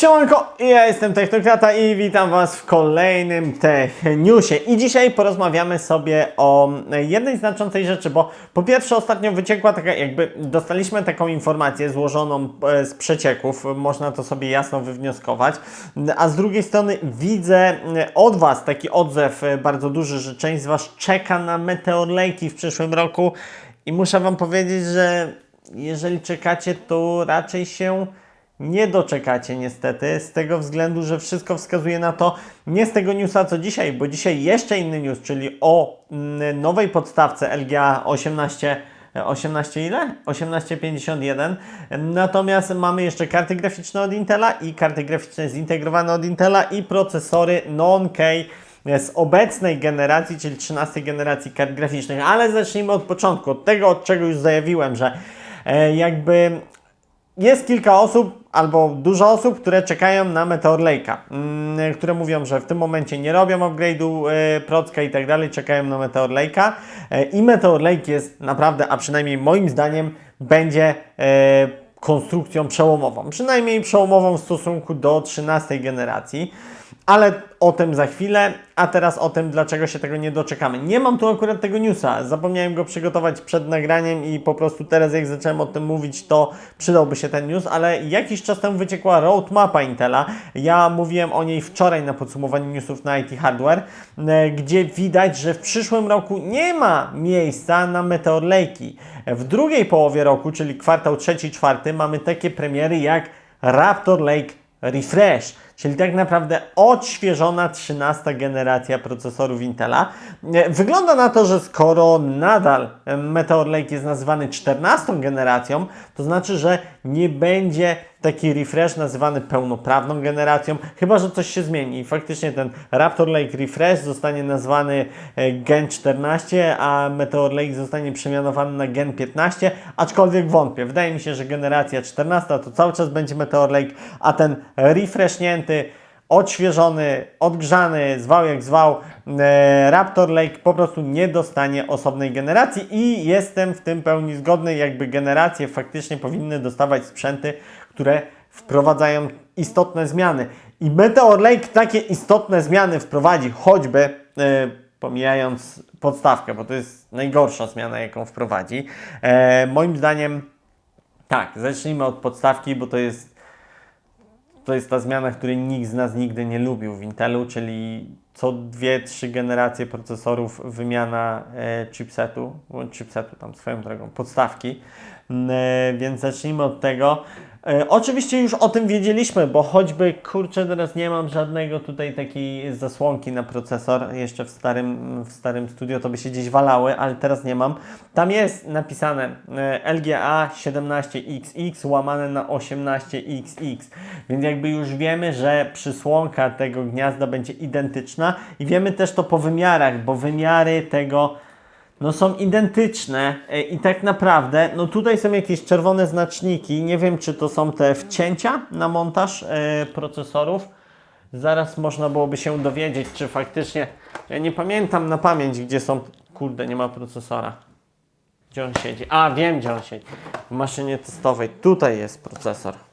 Siemanko, ja jestem Technokrata i witam Was w kolejnym Tech Newsie. I dzisiaj porozmawiamy sobie o jednej znaczącej rzeczy, bo po pierwsze ostatnio wyciekła taka, jakby dostaliśmy taką informację złożoną e, z przecieków, można to sobie jasno wywnioskować, a z drugiej strony widzę e, od Was taki odzew e, bardzo duży, że część z Was czeka na Meteor w przyszłym roku i muszę Wam powiedzieć, że jeżeli czekacie, to raczej się nie doczekacie niestety, z tego względu, że wszystko wskazuje na to, nie z tego newsa co dzisiaj, bo dzisiaj jeszcze inny news, czyli o mm, nowej podstawce LGA 18 18 ile? 1851. Natomiast mamy jeszcze karty graficzne od Intela i karty graficzne zintegrowane od Intela i procesory non-K z obecnej generacji, czyli 13 generacji kart graficznych. Ale zacznijmy od początku, od tego, od czego już zajawiłem, że e, jakby jest kilka osób, albo dużo osób, które czekają na Meteor Lake'a, mm, które mówią, że w tym momencie nie robią upgrade'u y, Procka i tak dalej, czekają na Meteor Lake'a. Y, i Meteor Lake jest naprawdę, a przynajmniej moim zdaniem, będzie y, konstrukcją przełomową, przynajmniej przełomową w stosunku do 13 generacji. Ale o tym za chwilę, a teraz o tym, dlaczego się tego nie doczekamy. Nie mam tu akurat tego newsa, zapomniałem go przygotować przed nagraniem i po prostu teraz jak zacząłem o tym mówić, to przydałby się ten news, ale jakiś czas temu wyciekła roadmapa Intela. Ja mówiłem o niej wczoraj na podsumowaniu newsów na IT Hardware, e, gdzie widać, że w przyszłym roku nie ma miejsca na Meteor Lake'i. W drugiej połowie roku, czyli kwartał trzeci, czwarty, mamy takie premiery jak Raptor Lake Refresh, czyli tak naprawdę odświeżona 13 generacja procesorów Intela. Wygląda na to, że skoro nadal Meteor Lake jest nazywany 14 generacją, to znaczy, że nie będzie taki refresh nazywany pełnoprawną generacją, chyba że coś się zmieni. I faktycznie ten Raptor Lake Refresh zostanie nazwany e, Gen 14, a Meteor Lake zostanie przemianowany na Gen 15, aczkolwiek wątpię. Wydaje mi się, że generacja 14 to cały czas będzie Meteor Lake, a ten refreshnięty odświeżony, odgrzany, zwał jak zwał, e, Raptor Lake po prostu nie dostanie osobnej generacji i jestem w tym pełni zgodny, jakby generacje faktycznie powinny dostawać sprzęty, które wprowadzają istotne zmiany. I Meteor Lake takie istotne zmiany wprowadzi, choćby e, pomijając podstawkę, bo to jest najgorsza zmiana, jaką wprowadzi. E, moim zdaniem tak, zacznijmy od podstawki, bo to jest to jest ta zmiana, której nikt z nas nigdy nie lubił w Intelu, czyli co dwie, trzy generacje procesorów wymiana e, chipsetu, chipsetu tam swoją drogą, podstawki. E, więc zacznijmy od tego. E, oczywiście już o tym wiedzieliśmy, bo choćby, kurczę, teraz nie mam żadnego tutaj takiej zasłonki na procesor, jeszcze w starym, w starym studio to by się gdzieś walały, ale teraz nie mam. Tam jest napisane e, LGA 17XX łamane na 18XX, więc jakby już wiemy, że przysłonka tego gniazda będzie identyczna i wiemy też to po wymiarach, bo wymiary tego no są identyczne e, i tak naprawdę, no tutaj są jakieś czerwone znaczniki, nie wiem czy to są te wcięcia na montaż e, procesorów. Zaraz można byłoby się dowiedzieć, czy faktycznie, ja nie pamiętam na pamięć, gdzie są, kurde, nie ma procesora. Gdzie on siedzi? A, wiem gdzie on siedzi. W maszynie testowej. Tutaj jest procesor.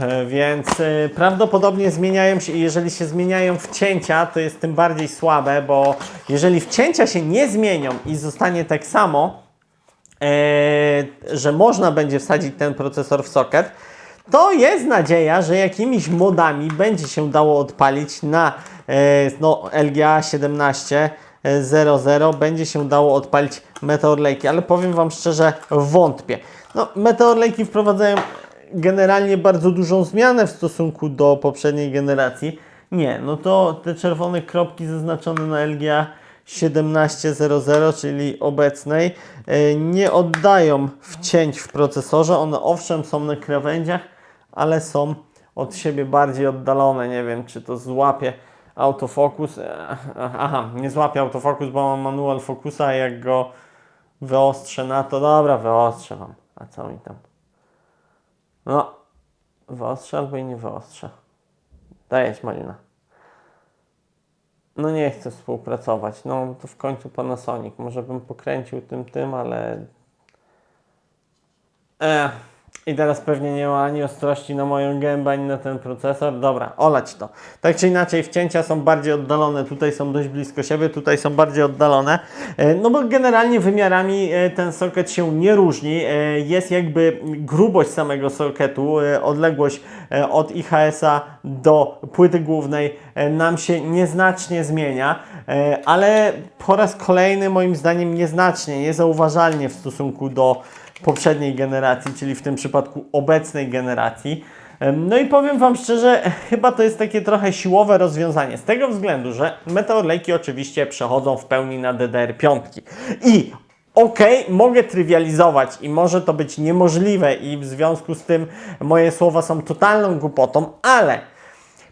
E, Więc y, prawdopodobnie zmieniają się jeżeli się zmieniają wcięcia, to jest tym bardziej słabe, bo jeżeli wcięcia się nie zmienią i zostanie tak samo, e, że można będzie wsadzić ten procesor w socket, to jest nadzieja, że jakimiś modami będzie się dało odpalić na e, no, LGA 1700 będzie się dało odpalić Meteor Lake, ale powiem Wam szczerze, wątpię. No, Meteor Lake wprowadzają generalnie bardzo dużą zmianę w stosunku do poprzedniej generacji. Nie, no to te czerwone kropki zaznaczone na LGA 1700, czyli obecnej, e, nie oddają wcięć w procesorze. One owszem są na krawędziach, ale są od siebie bardziej oddalone. Nie wiem, czy to złapie autofokus. E, Aha, nie złapie autofokus, bo mam manual fokusa, jak go wyostrzę na to, dobra, wyostrzę wam. A co mi tam? No, wyostrzę albo i nie wyostrzę. Dajesz, Malina. No nie chcę współpracować. No to w końcu Panasonic. Może bym pokręcił tym tym, ale... E, I teraz pewnie nie ma ani ostrości na moją gębę, ani na ten procesor. Dobra, olać to. Tak czy inaczej, wcięcia są bardziej oddalone. Tutaj są dość blisko siebie, tutaj są bardziej oddalone. E, No bo generalnie wymiarami e, ten socket się nie różni. E, Jest jakby grubość samego socketu, e, odległość od IHS-a do płyty głównej nam się nieznacznie zmienia, ale po raz kolejny moim zdaniem nieznacznie, niezauważalnie w stosunku do poprzedniej generacji, czyli w tym przypadku obecnej generacji. No i powiem Wam szczerze, chyba to jest takie trochę siłowe rozwiązanie, z tego względu, że Meteor oczywiście przechodzą w pełni na DDR5. I okej, mogę trywializować i może to być niemożliwe i w związku z tym moje słowa są totalną głupotą, ale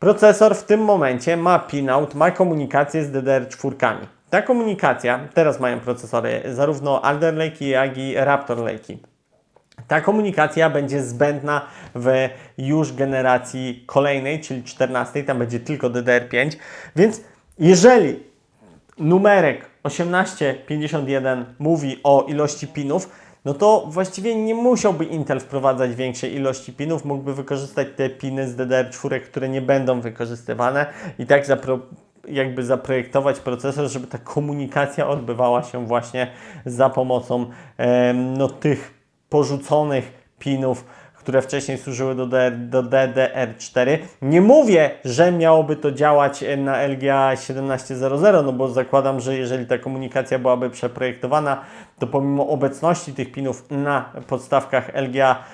Procesor w tym momencie ma pinout, ma komunikację z DDR4. Ta komunikacja, teraz mają procesory zarówno Alder Lake, jak i Raptor Lake. Ta komunikacja będzie zbędna w już generacji kolejnej, czyli 14, tam będzie tylko DDR5, więc jeżeli numerek 1851 mówi o ilości pinów, no to właściwie nie musiałby Intel wprowadzać większej ilości pinów, mógłby wykorzystać te piny z DDR4, które nie będą wykorzystywane i tak zapro jakby zaprojektować procesor, żeby ta komunikacja odbywała się właśnie za pomocą no, tych porzuconych pinów, które wcześniej służyły do, D- do DDR4. Nie mówię, że miałoby to działać e, na LGA 1700, no bo zakładam, że jeżeli ta komunikacja byłaby przeprojektowana, to pomimo obecności tych pinów na podstawkach LGA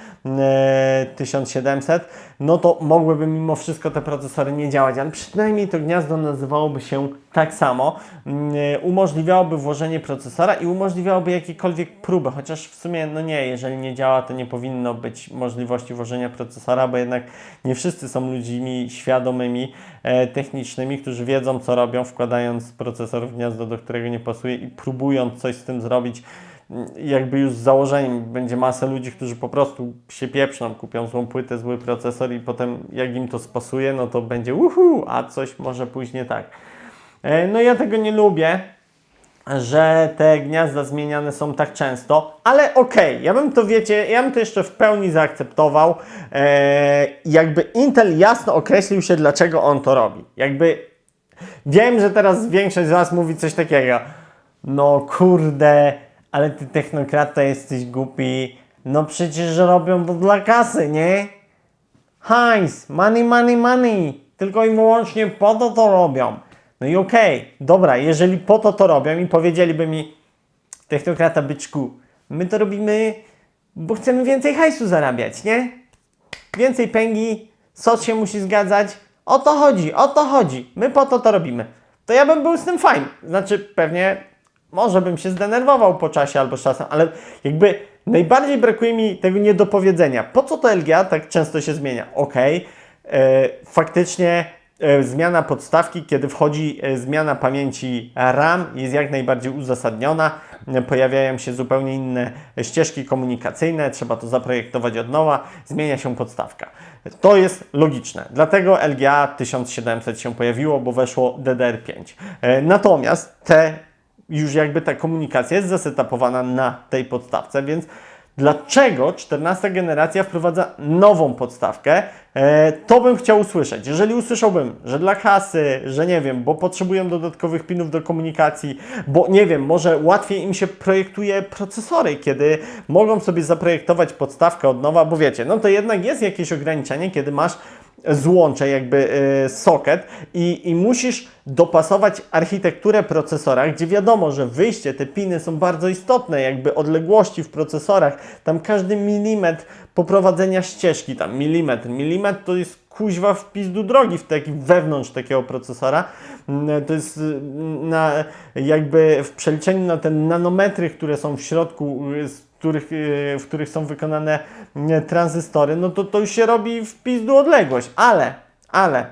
1700, no to mogłyby mimo wszystko te procesory nie działać, ale przynajmniej to gniazdo nazywałoby się tak samo, mm, e, umożliwiałoby włożenie procesora i umożliwiałoby jakiekolwiek próby, chociaż w sumie no nie, jeżeli nie działa, to nie powinno być możliwości włożenia procesora, bo jednak nie wszyscy są ludźmi świadomymi, e, technicznymi, którzy wiedzą co robią, wkładając procesor w gniazdo, do którego nie pasuje i próbując coś z tym zrobić jakby już z założeniem będzie masa ludzi, którzy po prostu się pieprzną, kupią złą płytę, zły procesor i potem jak im to spasuje, no to będzie uhu, a coś może pójść nie tak. E, No ja tego nie lubię, że te gniazda zmieniane są tak często, ale okej, ja bym to wiecie, ja bym to jeszcze w pełni zaakceptował. E, jakby Intel jasno określił się, dlaczego on to robi. Jakby wiem, że teraz większość z Was mówi coś takiego. No kurde, ale ty technokrata jesteś głupi. No przecież robią to dla kasy, nie? Hajs, money, money, money. Tylko i wyłącznie po to to robią. No i okej, dobra, jeżeli po to to robią i powiedzieliby mi, technokrata byczku, my to robimy, bo chcemy więcej hajsu zarabiać, nie? Więcej pęgi, sos się musi zgadzać. O to chodzi, o to chodzi. My po to to robimy. To ja bym był z tym fajny. Znaczy, pewnie może bym się zdenerwował po czasie albo z czasem, ale jakby najbardziej brakuje mi tego niedopowiedzenia. Po co to LGA tak często się zmienia? Okej, e, faktycznie e, zmiana podstawki, kiedy wchodzi e, zmiana pamięci RAM jest jak najbardziej uzasadniona. Pojawiają się zupełnie inne ścieżki komunikacyjne, trzeba to zaprojektować od nowa, zmienia się podstawka. To jest logiczne. Dlatego LGA 1700 się pojawiło, bo weszło DDR5. E, Natomiast te już jakby ta komunikacja jest zasetapowana na tej podstawce, więc dlaczego 14 generacja wprowadza nową podstawkę? E, to bym chciał usłyszeć. Jeżeli usłyszałbym, że dla kasy, że nie wiem, bo potrzebują dodatkowych pinów do komunikacji, bo nie wiem, może łatwiej im się projektuje procesory, kiedy mogą sobie zaprojektować podstawkę od nowa, bo wiecie, no to jednak jest jakieś ograniczenie, kiedy masz złącze, jakby y, socket i, i musisz dopasować architekturę procesora, gdzie wiadomo, że wyjście, te piny są bardzo istotne, jakby odległości w procesorach, tam każdy milimetr poprowadzenia ścieżki, tam milimetr, milimetr to jest kuźwa w pizdu drogi w taki, wewnątrz takiego procesora. Mm, To jest y, na, jakby w przeliczeniu na te nanometry, które są w środku, y, których, y, w których są wykonane y, tranzystory, no to to już się robi w pizdu odległość. Ale, ale,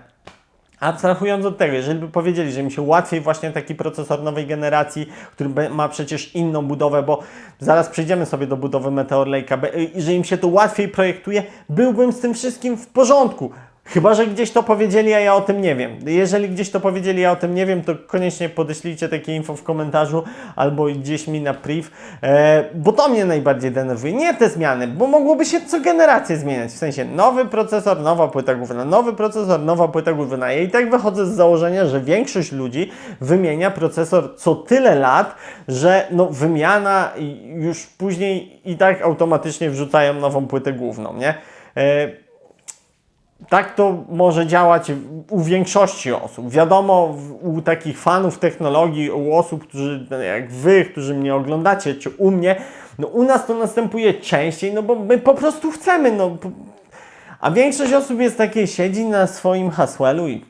abstrahując od tego, jeżeli by powiedzieli, że im się łatwiej właśnie taki procesor nowej generacji, który ma przecież inną budowę, bo zaraz przejdziemy sobie do budowy Meteor Lake'a, że im się to łatwiej projektuje, byłbym z tym wszystkim w porządku. Chyba, że gdzieś to powiedzieli, a ja o tym nie wiem. Jeżeli gdzieś to powiedzieli, ja o tym nie wiem, to koniecznie podeślijcie takie info w komentarzu albo gdzieś mi na priv, e, bo to mnie najbardziej denerwuje. Nie te zmiany, bo mogłoby się co generację zmieniać. W sensie nowy procesor, nowa płyta główna, nowy procesor, nowa płyta główna. Ja i tak wychodzę z założenia, że większość ludzi wymienia procesor co tyle lat, że no wymiana już później i tak automatycznie wrzucają nową płytę główną, nie? E, tak to może działać u większości osób. Wiadomo, u takich fanów technologii, u osób, którzy, no, jak wy, którzy mnie oglądacie, czy u mnie, no u nas to następuje częściej, no bo my po prostu chcemy, no. A większość osób jest takie, siedzi na swoim hasłelu i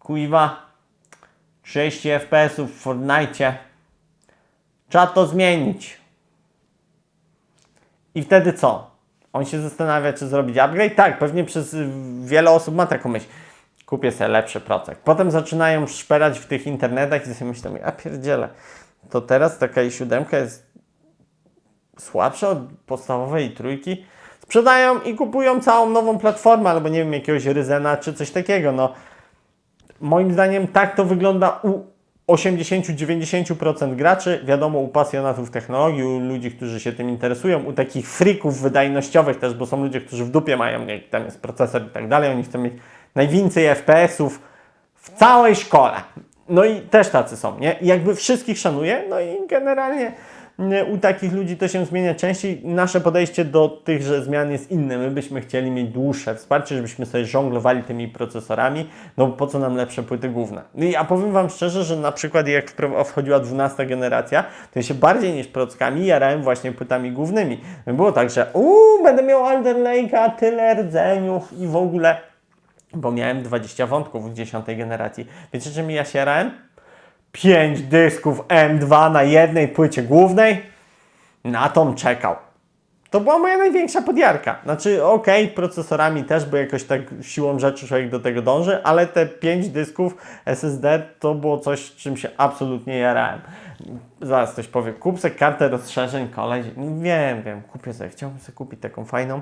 kuiwa 30 FPS-ów w Fortnite. Trzeba to zmienić. I wtedy co? On się zastanawia, czy zrobić upgrade? Tak, pewnie przez y, wiele osób ma taką myśl. Kupię sobie lepszy procek. Potem zaczynają szperać w tych internetach i sobie myślą, ja pierdzielę, to teraz taka i siódemka jest słabsza od podstawowej trójki. Sprzedają i kupują całą nową platformę, albo nie wiem, jakiegoś Ryzena czy coś takiego. No, moim zdaniem tak to wygląda u 80-90% graczy, wiadomo, u pasjonatów technologii, u ludzi, którzy się tym interesują, u takich frików wydajnościowych też, bo są ludzie, którzy w dupie mają, jak tam jest procesor i tak dalej, oni chcą mieć najwięcej FPS-ów w całej szkole. No i też tacy są, nie? I jakby wszystkich szanuję, no i generalnie nie, u takich ludzi to się zmienia częściej. Nasze podejście do tychże zmian jest inne. My byśmy chcieli mieć dłuższe wsparcie, żebyśmy sobie żonglowali tymi procesorami, no bo po co nam lepsze płyty główne. No ja powiem Wam szczerze, że na przykład jak wchodziła 12 generacja, to ja się bardziej niż prockami jarałem właśnie płytami głównymi. Było tak, że uuu, będę miał Alder Lake'a, tyle rdzeniów i w ogóle bo miałem 20 wątków w 10 generacji. Wiecie, czym ja się jarałem? 5 dysków M2 na jednej płycie głównej. Na tą czekał. To była moja największa podjarka. Znaczy, okej, procesorami też, bo jakoś tak siłą rzeczy człowiek do tego dąży, ale te 5 dysków SSD to było coś, czym się absolutnie jarałem. Zaraz ktoś powie, kup sobie kartę rozszerzeń, koleś. Wiem, wiem, kupię sobie. Chciałbym sobie kupić taką fajną,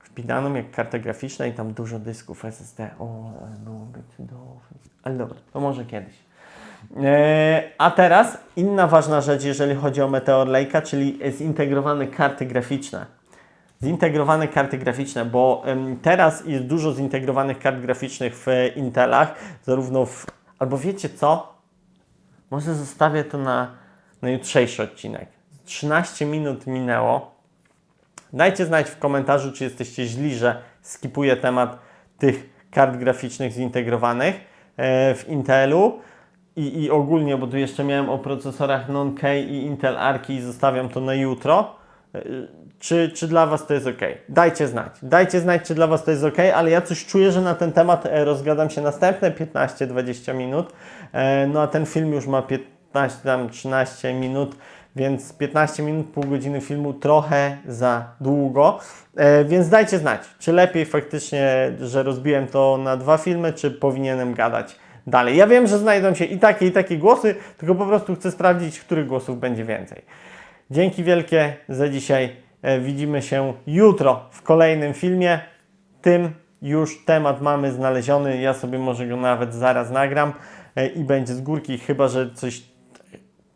wpinaną jak karta graficzna i tam dużo dysków SSD. O, byłoby. Ale dobra, to może kiedyś. E, A teraz inna ważna rzecz, jeżeli chodzi o Meteor Lake'a, czyli zintegrowane karty graficzne. Zintegrowane karty graficzne, bo teraz jest dużo zintegrowanych kart graficznych w Intelach, zarówno w. Albo wiecie co? Może zostawię to na, na jutrzejszy odcinek. 13 minut minęło. Dajcie znać w komentarzu, czy jesteście źli, że skipuję temat tych kart graficznych zintegrowanych e, w Intelu i, i ogólnie, bo tu jeszcze miałem o procesorach non-K i Intel Arki i zostawiam to na jutro. E, Czy, czy dla Was to jest ok? Dajcie znać. Dajcie znać, czy dla Was to jest ok, ale ja coś czuję, że na ten temat e, rozgadam się następne 15-20 minut. E, No a ten film już ma 15, tam 13 minut, więc 15 minut, pół godziny filmu trochę za długo. Więc dajcie znać, czy lepiej faktycznie, że rozbiłem to na dwa filmy, czy powinienem gadać dalej. Ja wiem, że znajdą się i takie, i takie głosy, tylko po prostu chcę sprawdzić, których głosów będzie więcej. Dzięki wielkie za dzisiaj. E, Widzimy się jutro w kolejnym filmie. Tym już temat mamy znaleziony. Ja sobie może go nawet zaraz nagram e, i będzie z górki, chyba że coś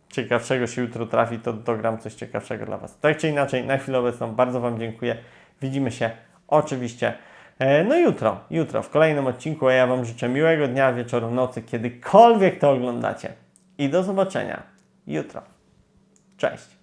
ciekawszego się jutro trafi, to dogram coś ciekawszego dla Was. Tak czy inaczej, na chwilę obecną bardzo Wam dziękuję. Widzimy się oczywiście no jutro, jutro w kolejnym odcinku, a ja Wam życzę miłego dnia, wieczoru, nocy, kiedykolwiek to oglądacie. I do zobaczenia jutro. Cześć.